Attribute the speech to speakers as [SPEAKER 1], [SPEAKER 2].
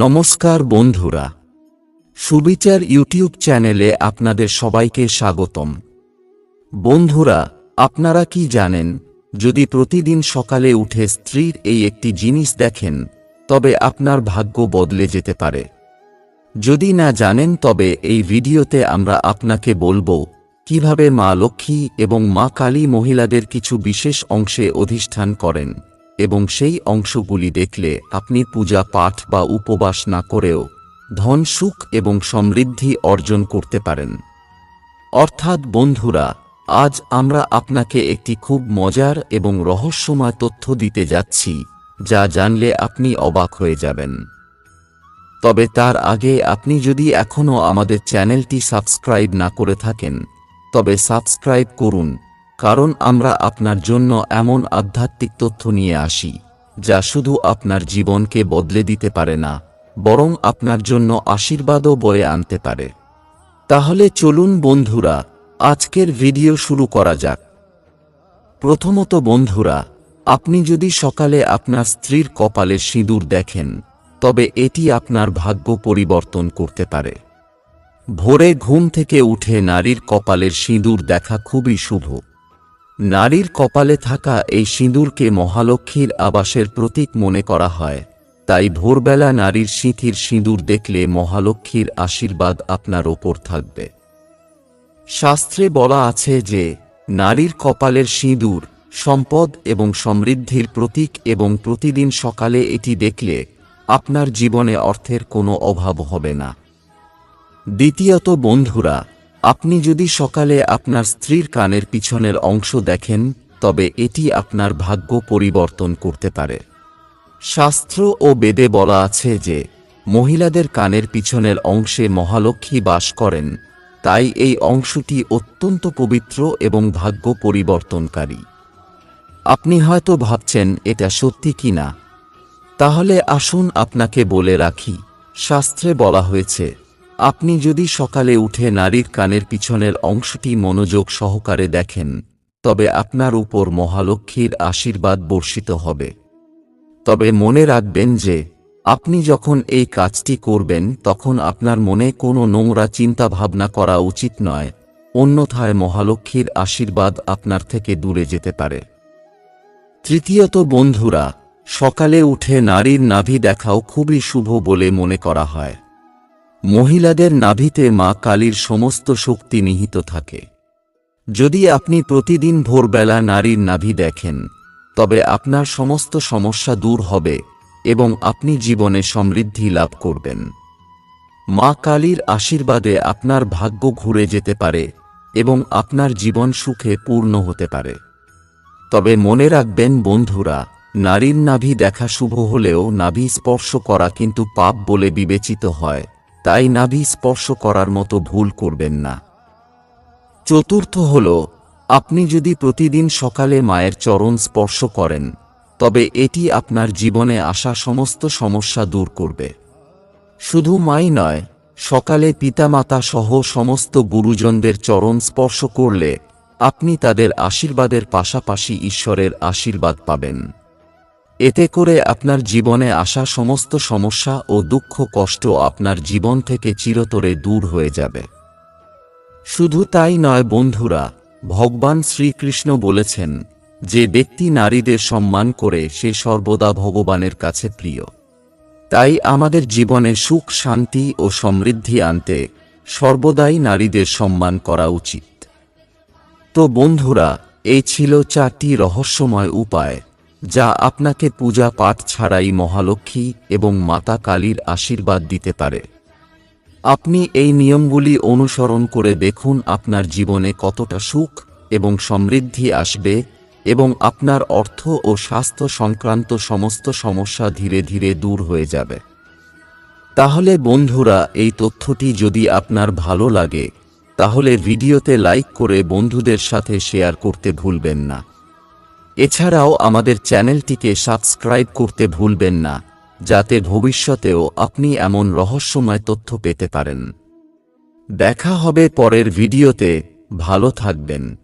[SPEAKER 1] নমস্কার বন্ধুরা। সুবিচার ইউটিউব চ্যানেলে আপনাদের সবাইকে স্বাগতম। বন্ধুরা, আপনারা কি জানেন, যদি প্রতিদিন সকালে উঠে স্ত্রীর এই একটি জিনিস দেখেন, তবে আপনার ভাগ্য বদলে যেতে পারে। যদি না জানেন, তবে এই ভিডিওতে আমরা আপনাকে বলব, কীভাবে মা লক্ষ্মী এবং মা কালী মহিলাদের কিছু বিশেষ অংশে অধিষ্ঠান করেন। এবং সেই অংশগুলি দেখলে আপনি পূজা পাঠ বা উপবাস না করেও ধন সুখ এবং সমৃদ্ধি অর্জন করতে পারেন। অর্থাৎ বন্ধুরা, আজ আমরা আপনাকে একটি খুব মজার এবং রহস্যময় তথ্য দিতে যাচ্ছি, যা জানলে আপনি অবাক হয়ে যাবেন। তবে তার আগে আপনি যদি এখনও আমাদের চ্যানেলটি সাবস্ক্রাইব না করে থাকেন, তবে সাবস্ক্রাইব করুন কারণ আমরা আপনার জন্য এমন আধ্যাত্মিক তথ্য নিয়ে আসি, যা শুধু আপনার জীবনকে বদলে দিতে পারে না, বরং আপনার জন্য আশীর্বাদও বয়ে আনতে পারে। তাহলে চলুন বন্ধুরা, আজকের ভিডিও শুরু করা যাক। প্রথমত বন্ধুরা, আপনি যদি সকালে আপনার স্ত্রীর কপালে সিঁদুর দেখেন, তবে এটি আপনার ভাগ্য পরিবর্তন করতে পারে। ভোরে ঘুম থেকে উঠে নারীর কপালের সিঁদুর দেখা খুবই শুভ। নারীর কপালে থাকা এই সিঁদুরকে মহালক্ষ্মীর আবাসের প্রতীক মনে করা হয়। তাই ভোরবেলা নারীর সিঁথির সিঁদুর দেখলে মহালক্ষ্মীর আশীর্বাদ আপনার ওপর থাকবে। শাস্ত্রে বলা আছে যে, নারীর কপালের সিঁদুর সম্পদ এবং সমৃদ্ধির প্রতীক এবং প্রতিদিন সকালে এটি দেখলে আপনার জীবনে অর্থের কোনো অভাব হবে না। দ্বিতীয়ত বন্ধুরা আপনি যদি সকালে আপনার স্ত্রীর কানের পিছনের অংশ দেখেন, তবে এটি আপনার ভাগ্য পরিবর্তন করতে পারে। শাস্ত্র ও বেদে বলা আছে যে, মহিলাদের কানের পিছনের অংশে মহালক্ষ্মী বাস করেন, তাই এই অংশটি অত্যন্ত পবিত্র এবং ভাগ্য পরিবর্তনকারী। আপনি হয়তো ভাবছেন, এটা সত্যি কি না? তাহলে আসুন আপনাকে বলে রাখি, শাস্ত্রে বলা হয়েছে আপনি যদি সকালে উঠে নারীর কানের পিছনের অংশটি মনোযোগ সহকারে দেখেন, তবে আপনার উপর মহালক্ষ্মীর আশীর্বাদ বর্ষিত হবে। তবে মনে রাখবেন যে, আপনি যখন এই কাজটি করবেন, তখন আপনার মনে কোনো নোংরা চিন্তা ভাবনা করা উচিত নয়, অন্যথায় মহালক্ষ্মীর আশীর্বাদ আপনার থেকে দূরে যেতে পারে। তৃতীয়ত, বন্ধুরা, সকালে উঠে নারীর নাভি দেখাও খুবই শুভ বলে মনে করা হয়। মহিলাদের নাভিতে মা কালীর সমস্ত শক্তি নিহিত থাকে। যদি আপনি প্রতিদিন ভোরবেলা নারীর নাভি দেখেন, তবে আপনার সমস্ত সমস্যা দূর হবে এবং আপনি জীবনে সমৃদ্ধি লাভ করবেন। মা কালীর আশীর্বাদে আপনার ভাগ্য ঘুরে যেতে পারে এবং আপনার জীবন সুখে পূর্ণ হতে পারে। তবে মনে রাখবেন বন্ধুরা, নারীর নাভি দেখা শুভ হলেও নাভি স্পর্শ করা কিন্তু পাপ বলে বিবেচিত হয়। তাই নাভি স্পর্শ করার মতো ভুল করবেন না। চতুর্থ হল, আপনি যদি প্রতিদিন সকালে মায়ের চরণ স্পর্শ করেন, তবে এটি আপনার জীবনে আসা সমস্ত সমস্যা দূর করবে। শুধু মাই নয়, সকালে পিতামাতা সহ সমস্ত গুরুজনদের চরণ স্পর্শ করলে আপনি তাদের আশীর্বাদের পাশাপাশি ঈশ্বরের আশীর্বাদ পাবেন। এতে করে আপনার জীবনে আসা সমস্ত সমস্যা ও দুঃখ কষ্ট আপনার জীবন থেকে চিরতরে দূর হয়ে যাবে। শুধু তাই নয় বন্ধুরা, ভগবান শ্রীকৃষ্ণ বলেছেন, যে ব্যক্তি নারীদের সম্মান করে, সে সর্বদা ভগবানের কাছে প্রিয়। তাই আমাদের জীবনে সুখ, শান্তি ও সমৃদ্ধি আনতে সর্বদাই নারীদের সম্মান করা উচিত। তো বন্ধুরা, এই ছিল চারটি রহস্যময় উপায়। যা আপনাকে পূজা পাঠ ছাড়াই মহালক্ষ্মী এবং মাতা কালীর আশীর্বাদ দিতে পারে। আপনি এই নিয়মগুলি অনুসরণ করে দেখুন আপনার জীবনে কতটা সুখ এবং সমৃদ্ধি আসবে এবং আপনার অর্থ ও স্বাস্থ্য সংক্রান্ত সমস্ত সমস্যা ধীরে ধীরে দূর হয়ে যাবে। তাহলে বন্ধুরা, এই তথ্যটি যদি আপনার ভালো লাগে, তাহলে ভিডিওতে লাইক করে বন্ধুদের সাথে শেয়ার করতে ভুলবেন না। এছাড়াও আমাদের চ্যানেলটিকে সাবস্ক্রাইব করতে ভুলবেন না, যাতে ভবিষ্যতেও আপনি এমন রহস্যময় তথ্য পেতে পারেন। দেখা হবে পরের ভিডিওতে, ভালো থাকবেন।